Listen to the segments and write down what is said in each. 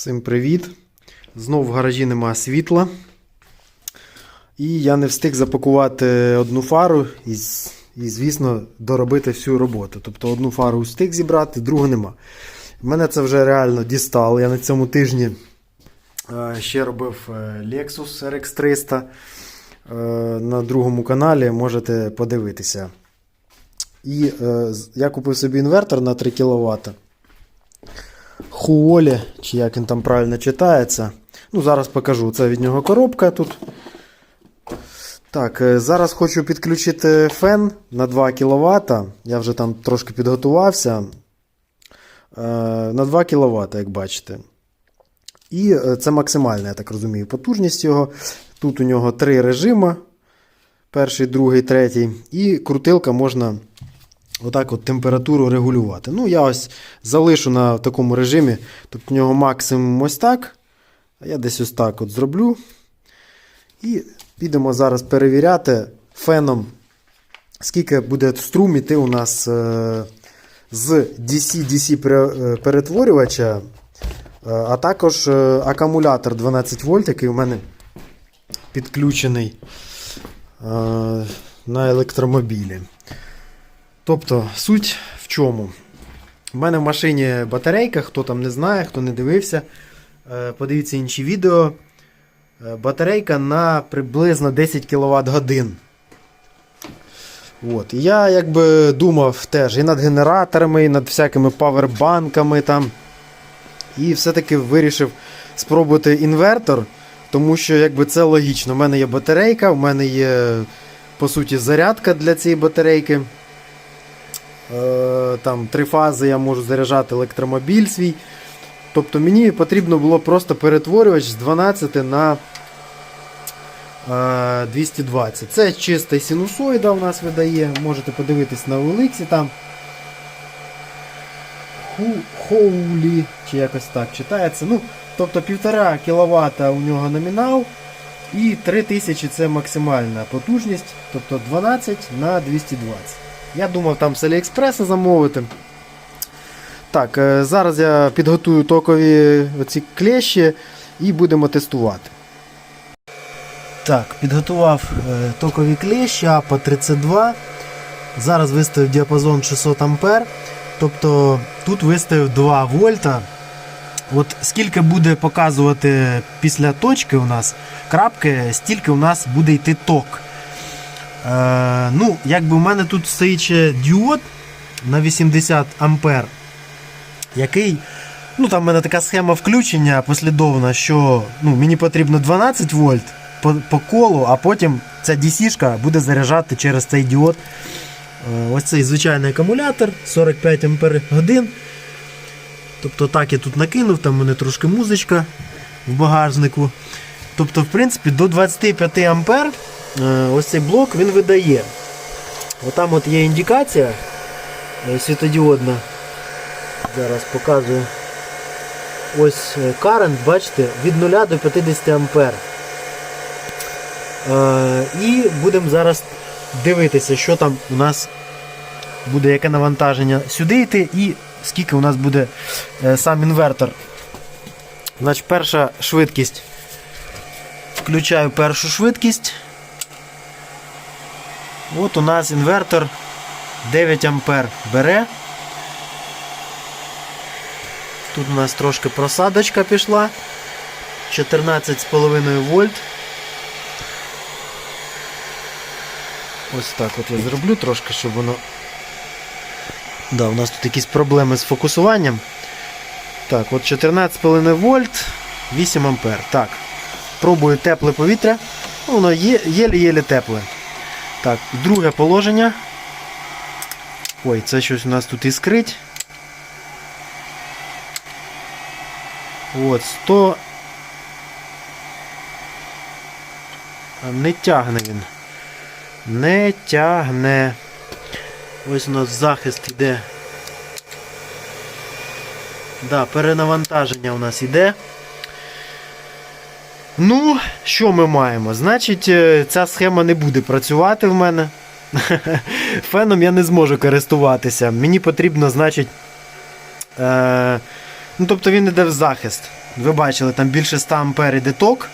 Всім привіт! Знов в гаражі нема світла. І я не встиг запакувати одну фару і, і, звісно, доробити всю роботу. Тобто одну фару встиг зібрати, другу нема. Мене це вже реально дістало. Я на цьому тижні е, ще робив е, Lexus RX300 е, на другому каналі, можете подивитися. І я купив собі інвертор на 3 кВт. Хуолі, чи як він там правильно читається. Ну, зараз покажу. Це від нього коробка тут. Так, е, зараз хочу підключити фен на 2 кВт. Я вже там трошки підготувався. Е, На 2 кВт, як бачите. І е, це максимальна, я так розумію, потужність його. Тут у нього три режими: перший, другий, третій. І крутилка можна отак от температуру регулювати. Ну, я ось залишу на такому режимі. Тобто в нього максимум ось так. А я десь ось так от зроблю. І підемо зараз перевіряти феном, скільки буде струм іти у нас е, з DC-DC е, перетворювача, е, а також акумулятор 12 вольт, який у мене підключений на електромобілі. Тобто, суть в чому? У мене в машині батарейка, хто там не знає, хто не дивився, е, подивіться інші відео. Е, Батарейка на приблизно 10 кВт годин. От. Я якби думав теж і над генераторами, і над всякими павербанками там. І все-таки вирішив спробувати інвертор, тому що якби це логічно. У мене є батарейка, у мене є по суті зарядка для цієї батарейки. Е, там три фази я можу заряджати електромобіль свій. Тобто мені потрібно було просто перетворювач з 12 на е, 220. Це чиста синусоїда у нас видає. Можете подивитись на Оликсі там. Хоулі, чи якось так читається. Ну, тобто 1,5 кВт у нього номінал. І 3000 це максимальна потужність, тобто 12 на 220. Я думав там з Аліекспреса замовити. Так, е, зараз я підготую токові оці клещі і будемо тестувати. Так, підготував е, токові клещі АПА 32. Зараз виставив діапазон 600 А. Тобто тут виставив 2 вольта. От скільки буде показувати після точки у нас крапки, стільки у нас буде йти ток. Е, ну, якби у мене тут стоїть ще діод на 80 ампер, який. Ну, там в мене така схема включення послідовна, що ну, мені потрібно 12 вольт по, по колу, а потім ця DC-шка буде заряджати через цей діод. Е, ось цей звичайний акумулятор 45 ампер годин. Тобто так я тут накинув, там у мене трошки музичка в багажнику. Тобто, в принципі, до 25 ампер ось цей блок він видає. Отам от є індикація е, світодіодна. Зараз показую. Ось е, current, бачите, від 0 до 50 ампер. Е, І будемо зараз дивитися, що там у нас буде, яке навантаження сюди йти і скільки у нас буде е, сам інвертор. Значить, перша швидкість. Включаю першу швидкість. От у нас інвертор 9 ампер бере. Тут у нас трошки просадочка пішла. 14,5 вольт. Ось так от я зроблю трошки, щоб воно. Да, у нас тут якісь проблеми з фокусуванням. Так, от 14,5 вольт, 8 ампер. Так. Пробую тепле повітря. Воно є, єлі-єлі тепле. Так, друге положення. Ой, це щось у нас тут іскрить. От, 100. Не тягне він. Не тягне. Ось у нас захист йде. Да, перенавантаження у нас йде. Ну, що ми маємо? Значить, е, ця схема не буде працювати в мене. Феном я не зможу користуватися. Мені потрібно, значить, е, Ну, тобто він йде в захист. Ви бачили, там більше 100 ампер іде ток.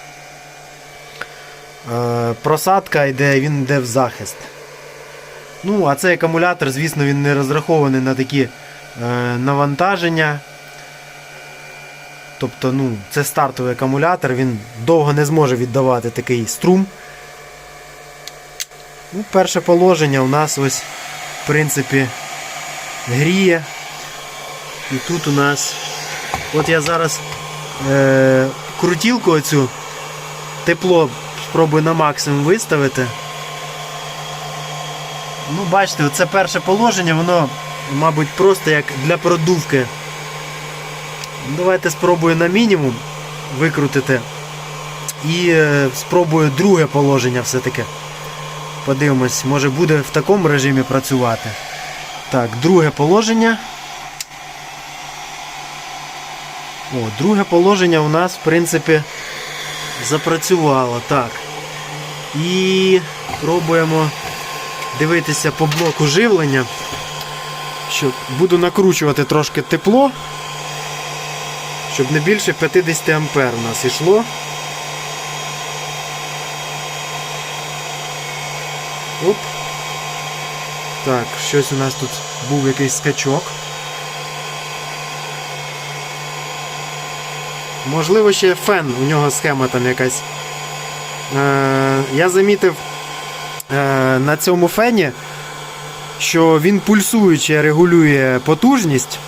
Е, просадка йде, він йде в захист. Ну, а цей акумулятор, звісно, він не розрахований на такі е, навантаження. Тобто, ну, це стартовий акумулятор, він довго не зможе віддавати такий струм. Ну, перше положення у нас ось, в принципі, гріє. І тут у нас. От я зараз е, крутілку оцю тепло спробую на максимум виставити. Ну, бачите, це перше положення, воно, мабуть, просто як для продувки. Ну, Давайте спробую на мінімум викрутити. І е, спробую друге положення все-таки. Подивимось, може буде в такому режимі працювати. Так, друге положення. О, друге положення у нас, в принципі, запрацювало. Так. І пробуємо дивитися по блоку живлення. Що буду накручувати трошки тепло, щоб не більше 50 ампер у нас йшло. Оп. Так, щось у нас тут був якийсь скачок. Можливо, ще фен, у нього схема там якась. Е, я замітив е, на цьому фені, що він пульсуюче регулює потужність,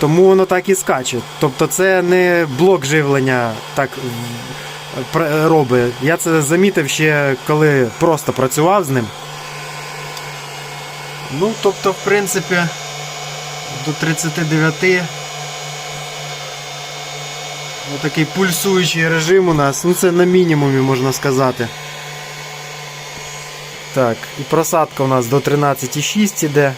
тому воно так і скаче. Тобто це не блок живлення так робить. Я це замітив ще коли просто працював з ним. Ну, тобто, в принципі, до 39. Отакий пульсуючий режим у нас. Ну це на мінімумі можна сказати. Так, і просадка у нас до 13,6 іде.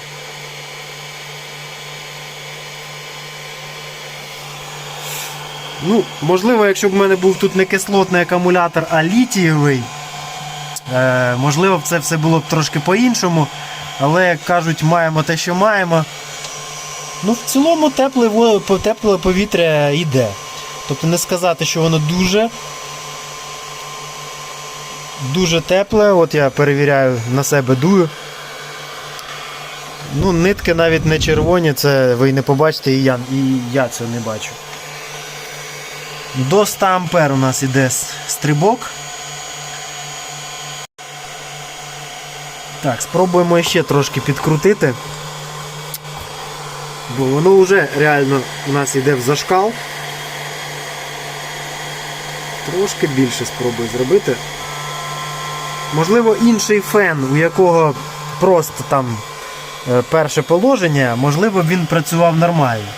Ну, можливо, якщо б в мене був тут не кислотний акумулятор, а літієвий, е, можливо, б це все було б трошки по-іншому. Але, як кажуть, маємо те, що маємо. Ну, в цілому тепле, тепле повітря йде. Тобто не сказати, що воно дуже. Дуже тепле. От я перевіряю на себе дую. Ну, нитки навіть не червоні, це ви не побачите, і я, і я це не бачу. До 100 ампер у нас іде стрибок. Так, спробуємо ще трошки підкрутити. Бо воно вже реально у нас йде в зашкал. Трошки більше спробую зробити. Можливо, інший фен, у якого просто там е, перше положення, можливо, він працював нормально.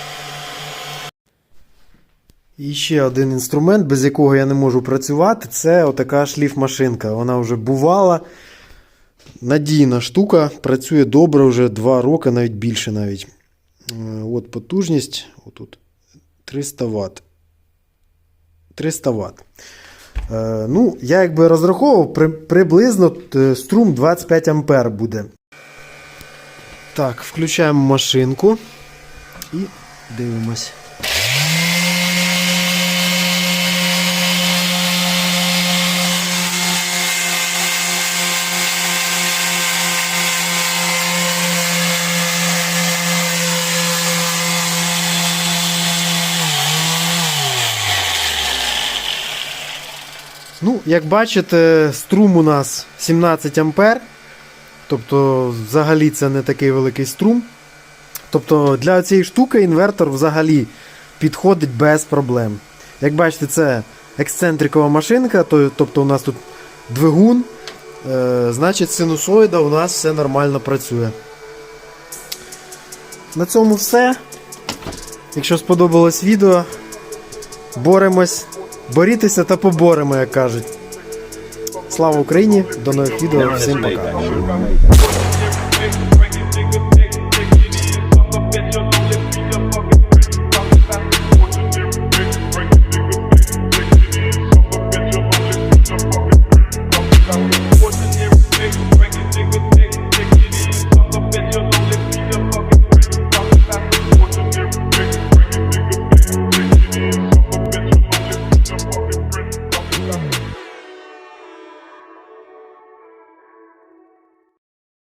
І ще один інструмент, без якого я не можу працювати, це отака шліфмашинка. Вона вже бувала. Надійна штука, працює добре вже 2 роки, навіть більше навіть. Е, От потужність, отут 300 Вт. 300 Вт. Ну, я якби розраховував, при, приблизно е, струм 25 ампер буде. Так, включаємо машинку і дивимось. Ну, як бачите, струм у нас 17 ампер. Тобто, взагалі це не такий великий струм. Тобто для цієї штуки інвертор взагалі підходить без проблем. Як бачите, це ексцентрикова машинка, то- тобто у нас тут двигун. Е, значить, синусоїда у нас все нормально працює. На цьому все. Якщо сподобалось відео, боремось, борітеся та поборемо, як кажуть. Слава Україні! До нових відео. Всім пока.